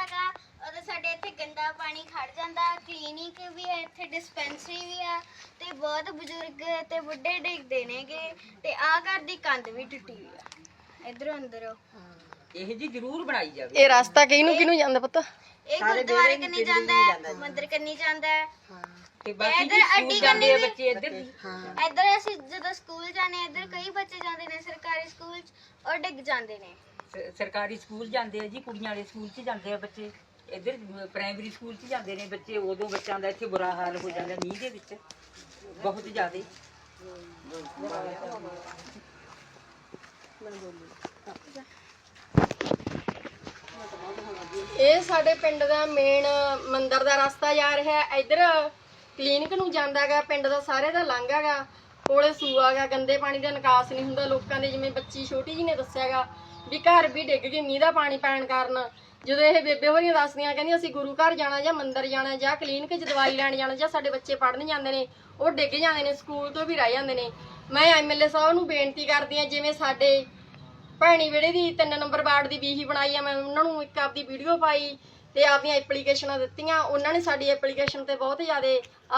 ਹੁੰਦਾਗਾ ਉਦੋਂ ਸਾਡੇ ਇੱਥੇ ਗੰਦਾ ਪਾਣੀ ਖੜ ਜਾਂਦਾ ਕਲੀਨਿਕ ਵੀ ਹੈ ਇੱਥੇ ਡਿਸਪੈਂਸਰੀ ਵੀ ਆ ਤੇ ਬਹੁਤ ਬਜ਼ੁਰਗ ਤੇ ਬੁੱਢੇ ਡਿੱਗਦੇ ਨੇਗੇ ਤੇ ਆ ਘਰ ਦੀ ਕੰਧ ਵੀ ਟੁੱਟੀ ਹੋਈ ਆ। ਇਧਰੋਂ ਅੰਦਰੋਂ ਇਹ ਜੀ ਜ਼ਰੂਰ ਬਣਾਈ ਜਾਵੇ। ਇਹ ਰਸਤਾ ਕਿਹਨੂੰ ਕਿਹਨੂੰ ਜਾਂਦਾ ਪੁੱਤ? ਇਹ ਗੁਰਦੁਆਰੇ ਕੰਨੀ ਜਾਂਦਾ ਹੈ ਮੰਦਿਰ ਕੰਨੀ ਜਾਂਦਾ ਹੈ। ਤੇ ਬਾਕੀ ਇੱਧਰ ਅੱਡੀ ਜਾਂਦੇ ਆ ਬੱਚੇ ਇੱਧਰ ਦੀ ਇੱਧਰ ਅਸੀਂ ਜਦੋਂ ਸਕੂਲ ਜਾਂਦੇ ਇੱਧਰ ਕਈ ਬੱਚੇ ਜਾਂਦੇ ਨੇ ਸਰਕਾਰੀ ਸਕੂਲ 'ਚ ਔਰ ਡਿੱਗ ਜਾਂਦੇ ਨੇ। ਸ- ਸਰਕਾਰੀ ਸਕੂਲ ਜਾਂਦੇ ਆ ਜੀ, ਕੁੜੀਆਂ ਵਾਲੇ ਸਕੂਲ 'ਚ ਜਾਂਦੇ ਆ ਬੱਚੇ। ਇੱਧਰ ਪ੍ਰਾਇਮਰੀ ਸਕੂਲ 'ਚ ਜਾਂਦੇ ਨੇ ਬੱਚੇ, ਉਦੋਂ ਬੱਚਿਆਂ ਦਾ ਇੱਥੇ ਬੁਰਾ ਹਾਲ ਹੋ ਜਾਂਦਾ ਮੀਂਹ ਦੇ ਵਿੱਚ। ਬਹੁਤ ਜ਼ਿਆਦਾ। ਇਹ ਸਾਡੇ ਪਿੰਡ ਦਾ ਮੇਨ ਮੰਦਿਰ ਦਾ ਰਸਤਾ ਜਾ ਰਿਹਾ ਹੈ। ਇੱਧਰ ਕਲੀਨਿਕ ਨੂੰ ਜਾਂਦਾਗਾ ਪਿੰਡ ਦਾ ਸਾਰੇ ਦਾ ਲੰਘਾਗਾ ਕੋਲੇ ਸੂਆਗਾ ਗੰਦੇ ਪਾਣੀ ਦਾ ਨਿਕਾਸ ਨਹੀਂ ਹੁੰਦਾ। ਲੋਕਾਂ ਦੇ ਜਿਵੇਂ ਬੱਚੀ ਛੋਟੀ ਜੀ ਨੇ ਦੱਸਿਆਗਾ ਵੀ ਘਰ ਵੀ ਡਿੱਗ ਗਏ ਮੀਂਹ ਦਾ ਪਾਣੀ ਪੈਣ ਕਾਰਨ। ਜਦੋਂ ਇਹ ਬੇਬੇ ਹੋਰੀਆਂ ਦੱਸਦੀਆਂ, ਕਹਿੰਦੀਆਂ ਅਸੀਂ ਗੁਰੂ ਘਰ ਜਾਣਾ ਜਾਂ ਮੰਦਿਰ ਜਾਣਾ ਜਾਂ ਕਲੀਨਿਕ 'ਚ ਦਵਾਈ ਲੈਣ ਜਾਣਾ ਜਾਂ ਸਾਡੇ ਬੱਚੇ ਪੜ੍ਹਨ ਜਾਂਦੇ ਨੇ, ਉਹ ਡਿੱਗ ਜਾਂਦੇ ਨੇ, ਸਕੂਲ ਤੋਂ ਵੀ ਰਹਿ ਜਾਂਦੇ ਨੇ। ਮੈਂ ਐਮਐਲਏ ਸਾਹਿਬ ਨੂੰ ਬੇਨਤੀ ਕਰਦੀ ਆ ਜਿਵੇਂ ਸਾਡੇ ਭੈਣੀ ਵਿੜੇ ਦੀ 3 ਨੰਬਰ ਵਾਰਡ ਦੀ ਬੀਹੀ ਬਣਾਈ ਆ, ਮੈਂ ਉਹਨਾਂ ਨੂੰ ਇੱਕ ਆਪਦੀ ਵੀਡੀਓ ਪਾਈ ਤੇ ਆਪਦੀਆਂ ਐਪਲੀਕੇਸ਼ਨਾਂ ਦਿੱਤੀਆਂ। ਉਹਨਾਂ ਨੇ ਸਾਡੀ ਐਪਲੀਕੇਸ਼ਨ ਤੇ ਬਹੁਤ ਜ਼ਿਆਦਾ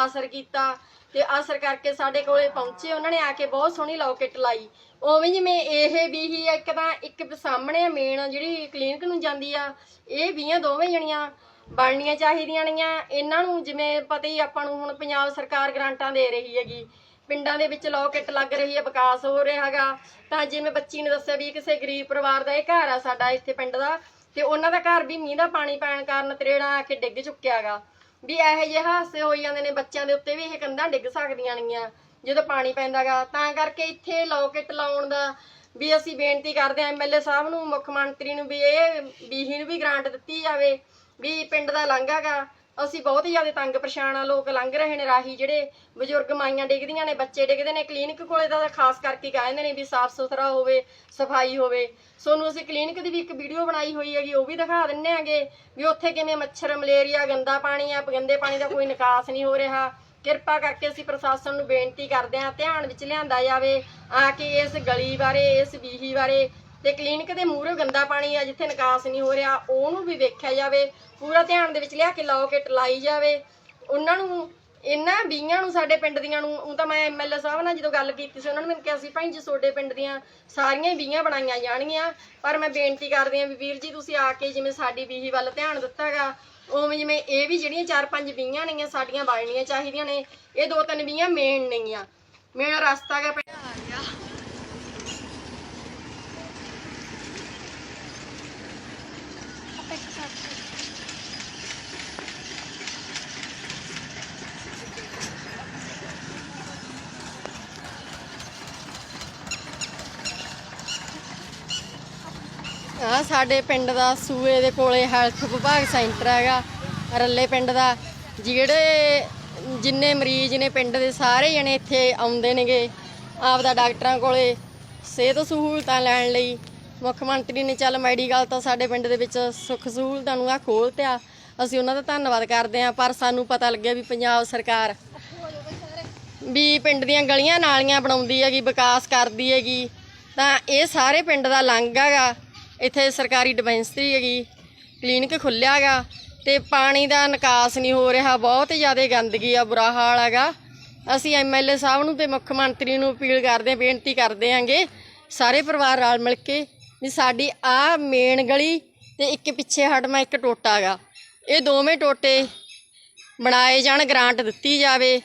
ਅਸਰ ਕੀਤਾ। ਤੇ ਅਸਰ ਕਰਕੇ ਸਾਡੇ ਕੋਲੇ ਪਹੁੰਚੇ ਉਹਨਾਂ ਨੇ ਆ ਕੇ ਬਹੁਤ ਸੋਹਣੀ ਲੌਕਟ ਲਾਈ। ਉਵੇਂ ਜਿਵੇਂ ਇਹ ਬੀਹੀ ਆ, ਇੱਕ ਤਾਂ ਇੱਕ ਸਾਹਮਣੇ ਮੇਨ ਜਿਹੜੀ ਕਲੀਨਿਕ ਨੂੰ ਜਾਂਦੀ ਆ ਇਹ ਵੀਆਂ ਦੋਵੇਂ ਜਣੀਆਂ ਬਣਨੀਆਂ ਚਾਹੀਦੀਆਂ ਨੇ ਇਹਨਾਂ ਨੂੰ ਜਿਵੇਂ ਪਤਾ ਹੀ ਆਪਾਂ ਨੂੰ ਹੁਣ ਪੰਜਾਬ ਸਰਕਾਰ ਗ੍ਰਾਂਟਾਂ ਦੇ ਰਹੀ ਹੈਗੀ। ਪਿੰਡਾਂ ਦੇ ਵਿੱਚ ਲੋਕਟ ਲੱਗ ਰਹੀ ਹੈ ਵਿਕਾਸ ਹੋ ਰਿਹਾ ਹੈਗਾ। ਤਾਂ ਜਿਵੇਂ ਬੱਚੀ ਨੇ ਦੱਸਿਆ ਵੀ ਕਿਸੇ ਗਰੀਬ ਪਰਿਵਾਰ ਦਾ ਇਹ ਘਰ ਆ ਸਾਡਾ ਇੱਥੇ ਪਿੰਡ ਦਾ ਤੇ ਉਹਨਾਂ ਦਾ ਘਰ ਵੀ ਮੀਂਹ ਦਾ ਪਾਣੀ ਪੈਣ ਕਾਰਨ ਤਰੇੜਾਂ ਆ ਕੇ ਡਿੱਗ ਚੁੱਕਿਆ ਚੁੱਕਿਆਗਾ ਵੀ ਇਹੋ ਜਿਹੇ ਹਾਦਸੇ ਹੋਈ ਜਾਂਦੇ ਨੇ ਬੱਚਿਆਂ ਦੇ ਉੱਤੇ ਵੀ ਇਹ ਕੰਧਾਂ ਡਿੱਗ ਸਕਦੀਆਂ ਨੇਗੀਆਂ, ਜਦੋਂ ਪਾਣੀ ਪੈਂਦਾਗਾ। ਤਾਂ ਕਰਕੇ ਇੱਥੇ ਲੋਕੇਟ ਲਾਉਣ ਦਾ ਵੀ ਅਸੀਂ ਬੇਨਤੀ ਕਰਦੇ ਹਾਂ ਐਮਐਲਏ ਸਾਹਿਬ ਨੂੰ, ਮੁੱਖ ਮੰਤਰੀ ਨੂੰ ਵੀ ਇਹ ਬੀਹੀ ਨੂੰ ਵੀ ਗ੍ਰਾਂਟ ਦਿੱਤੀ ਜਾਵੇ ਵੀ ਪਿੰਡ ਦਾ ਲੰਘਾਗਾ ਅਸੀਂ ਬਹੁਤ ਜ਼ਿਆਦਾ ਤੰਗ ਪਰੇਸ਼ਾਨ ਆ, ਲੋਕ ਲੰਘ ਰਹੇ ਨੇ ਰਾਹੀ ਜਿਹੜੇ ਬਜ਼ੁਰਗ ਮਾਈਆਂ ਡਿੱਗਦੀਆਂ ਨੇ, ਬੱਚੇ ਡਿੱਗਦੇ ਨੇ, ਕਲੀਨਿਕ ਕੋਲੇ ਤਾਂ ਖਾਸ ਕਰਕੇ ਕਹਿੰਦੇ ਨੇ ਵੀ ਸਾਫ਼ ਸੁਥਰਾ ਹੋਵੇ, ਸਫ਼ਾਈ ਹੋਵੇ। ਸੋਨੂੰ ਅਸੀਂ ਕਲੀਨਿਕ ਦੀ ਵੀ ਇੱਕ ਵੀਡੀਓ ਬਣਾਈ ਹੋਈ ਹੈਗੀ, ਉਹ ਵੀ ਦਿਖਾ ਦਿੰਨੇ ਆਂਗੇ ਵੀ ਉੱਥੇ ਕਿਵੇਂ ਮੱਛਰ, ਮਲੇਰੀਆ, ਗੰਦਾ ਪਾਣੀ ਆ, ਗੰਦੇ ਪਾਣੀ ਦਾ ਕੋਈ ਨਿਕਾਸ ਨਹੀਂ ਹੋ ਰਿਹਾ। ਕਿਰਪਾ ਕਰਕੇ ਅਸੀਂ ਪ੍ਰਸ਼ਾਸਨ ਨੂੰ ਬੇਨਤੀ ਕਰਦੇ ਹਾਂ, ਧਿਆਨ ਵਿੱਚ ਲਿਆਂਦਾ ਜਾਵੇ ਆ ਕੇ ਇਸ ਗਲੀ ਬਾਰੇ, ਇਸ ਬੀਹੀ ਬਾਰੇ ਤੇ ਕਲੀਨਿਕ ਦੇ ਮੂਹਰੇ ਗੰਦਾ ਪਾਣੀ ਆ, ਜਿੱਥੇ ਨਿਕਾਸ ਨਹੀਂ ਹੋ ਰਿਹਾ, ਉਹਨੂੰ ਵੀ ਵੇਖਿਆ ਜਾਵੇ, ਪੂਰਾ ਧਿਆਨ ਦੇ ਵਿੱਚ ਲਿਆ ਕੇ ਲੋਕੇਟ ਲਾਈ ਜਾਵੇ। ਉਹਨਾਂ ਨੂੰ, ਇਹਨਾਂ ਬੀਆਂ ਨੂੰ, ਸਾਡੇ ਪਿੰਡ ਦੀਆਂ ਨੂੰ, ਉਹ ਤਾਂ ਮੈਂ ਐਮਐਲਏ ਸਾਹਿਬ ਨਾਲ ਜਦੋਂ ਗੱਲ ਕੀਤੀ ਸੀ, ਉਹਨਾਂ ਨੇ ਮੈਨੂੰ ਕਿਹਾ ਸੀ, ਭਾਈ ਜੀ, ਤੁਹਾਡੇ ਪਿੰਡ ਦੀਆਂ ਸਾਰੀਆਂ ਹੀ ਬੀਆਂ ਬਣਾਈਆਂ ਜਾਣਗੀਆਂ, ਪਰ ਮੈਂ ਬੇਨਤੀ ਕਰਦੀ ਹਾਂ ਵੀ ਵੀਰ ਜੀ, ਤੁਸੀਂ ਆ ਕੇ ਜਿਵੇਂ ਸਾਡੀ ਬੀਹੀ ਵੱਲ ਧਿਆਨ ਦਿੱਤਾਗਾ ਉਵੇਂ ਜਿਵੇਂ ਇਹ ਵੀ ਜਿਹੜੀਆਂ ਚਾਰ ਪੰਜ ਬੀਆਂ ਨੇ ਸਾਡੀਆਂ ਬਣਨੀਆਂ ਚਾਹੀਦੀਆਂ ਨੇ, ਇਹ ਦੋ ਤਿੰਨ ਬੀਆਂ ਮੇਨ ਨੇਗੀਆਂ। ਮੇਰਾ ਰਸਤਾ ਗਾ ਪਿੰਡ ਆ ਗਿਆ ਆ ਸਾਡੇ ਪਿੰਡ ਦਾ ਸੂਏ ਦੇ ਕੋਲੇ ਹੈਲਥ ਵਿਭਾਗ ਸੈਂਟਰ ਹੈਗਾ। ਰੱਲੇ ਪਿੰਡ ਦਾ। ਜਿਹੜੇ ਜਿੰਨੇ ਮਰੀਜ਼ ਨੇ ਪਿੰਡ ਦੇ ਸਾਰੇ ਜਣੇ ਇੱਥੇ ਆਉਂਦੇ ਨੇਗੇ ਆਪਦਾ ਡਾਕਟਰਾਂ ਕੋਲੇ। ਸਿਹਤ ਸਹੂਲਤਾਂ ਲੈਣ ਲਈ। ਮੁੱਖ ਮੰਤਰੀ ਨੇ ਚੱਲ ਮੈਡੀਕਲ ਤਾਂ ਸਾਡੇ ਪਿੰਡ ਦੇ ਵਿੱਚ ਸੁੱਖ ਸਹੂਲਤਾਂ ਨੂੰ ਆ ਖੋਲ੍ਹਤਿਆ ਅਸੀਂ ਉਹਨਾਂ ਦਾ ਧੰਨਵਾਦ ਕਰਦੇ ਹਾਂ, ਪਰ ਸਾਨੂੰ ਪਤਾ ਲੱਗਿਆ ਵੀ ਪੰਜਾਬ ਸਰਕਾਰ ਵੀ ਪਿੰਡ ਦੀਆਂ ਗਲੀਆਂ ਨਾਲੀਆਂ ਬਣਾਉਂਦੀ ਹੈਗੀ, ਵਿਕਾਸ ਕਰਦੀ ਹੈਗੀ। ਤਾਂ ਇਹ ਸਾਰੇ ਪਿੰਡ ਦਾ ਲੰਘਾਗਾ ਇੱਥੇ ਸਰਕਾਰੀ ਡਿਸਪੈਂਸਰੀ ਹੈਗੀ, ਕਲੀਨਿਕ ਖੁੱਲਿਆ ਗਾ ਤੇ ਪਾਣੀ ਦਾ ਨਿਕਾਸ ਨਹੀਂ ਹੋ ਰਿਹਾ, ਬਹੁਤ ਜ਼ਿਆਦਾ ਗੰਦਗੀ ਆ, ਬੁਰਾ ਹਾਲ ਹੈਗਾ। ਅਸੀਂ ਐਮਐਲਏ ਸਾਹਿਬ ਨੂੰ ਤੇ ਮੁੱਖ ਮੰਤਰੀ ਨੂੰ ਅਪੀਲ ਕਰਦੇ ਹਾਂ ਬੇਨਤੀ ਕਰਦੇ ਆਂਗੇ ਸਾਰੇ ਪਰਿਵਾਰ ਨਾਲ ਮਿਲ ਕੇ ਵੀ ਸਾਡੀ ਆ ਮੇਨ ਗਲੀ ਤੇ ਇੱਕ ਪਿੱਛੇ ਹਟਮਾ ਇੱਕ ਟੋਟਾ ਗਾ ਇਹ ਦੋਵੇਂ ਟੋਟੇ ਬਣਾਏ ਜਾਣ, ਗ੍ਰਾਂਟ ਦਿੱਤੀ ਜਾਵੇ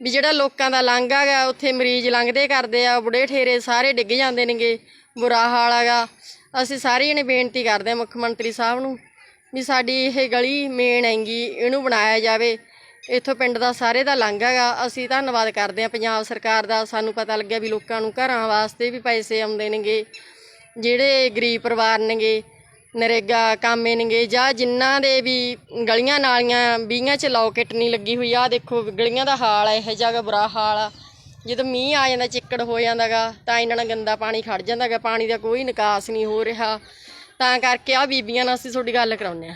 ਵੀ ਜਿਹੜਾ ਲੋਕਾਂ ਦਾ ਲੰਘਾ ਹੈਗਾ, ਉੱਥੇ ਮਰੀਜ਼ ਲੰਘਦੇ ਕਰਦੇ ਆ ਬੁੜੇ ਠੇਰੇ ਸਾਰੇ ਡਿੱਗ ਜਾਂਦੇ ਨੇਗੇ, ਬੁਰਾ ਹਾਲ ਹੈਗਾ। ਅਸੀਂ ਸਾਰੇ ਜਣੇ ਬੇਨਤੀ ਕਰਦੇ ਹਾਂ ਮੁੱਖ ਮੰਤਰੀ ਸਾਹਿਬ ਨੂੰ ਵੀ ਸਾਡੀ ਇਹ ਗਲੀ ਮੇਨ ਹੈਗੀ, ਇਹਨੂੰ ਬਣਾਇਆ ਜਾਵੇ। ਇੱਥੋਂ ਪਿੰਡ ਦਾ ਸਾਰੇ ਦਾ ਲੰਘਾ ਗਾ ਅਸੀਂ ਧੰਨਵਾਦ ਕਰਦੇ ਹਾਂ ਪੰਜਾਬ ਸਰਕਾਰ ਦਾ। ਸਾਨੂੰ ਪਤਾ ਲੱਗਿਆ ਵੀ ਲੋਕਾਂ ਨੂੰ ਘਰਾਂ ਵਾਸਤੇ ਵੀ ਪੈਸੇ ਆਉਂਦੇ ਨੇਗੇ, ਜਿਹੜੇ ਗਰੀਬ ਪਰਿਵਾਰ ਨੇਗੇ, ਨਰੇਗਾ ਕਾਮੇ ਨੇਗੇ, ਜਾਂ ਜਿਨ੍ਹਾਂ ਦੇ ਵੀ ਗਲੀਆਂ ਨਾਲੀਆਂ ਬੀਆਂ ਚ ਲੌਕਟ ਨਹੀਂ ਲੱਗੀ ਹੋਈ। ਆ ਦੇਖੋ, ਗਲੀਆਂ ਦਾ ਹਾਲ ਹੈ, ਇਹ ਜਿਹਾ ਬੁਰਾ ਹਾਲ ਆ। ਜਦੋਂ ਮੀਂਹ ਆ ਜਾਂਦਾ, ਚਿੱਕੜ ਹੋ ਜਾਂਦਾਗਾ, ਤਾਂ ਇਹਨਾਂ ਨਾਲ ਗੰਦਾ ਪਾਣੀ ਖੜ ਜਾਂਦਾਗਾ, ਪਾਣੀ ਦਾ ਕੋਈ ਨਿਕਾਸ ਨਹੀਂ ਹੋ ਰਿਹਾ। ਤਾਂ ਕਰਕੇ ਆ ਬੀਬੀਆਂ ਨਾਲ ਅਸੀਂ ਤੁਹਾਡੀ ਗੱਲ ਕਰਾਉਂਦੇ ਆ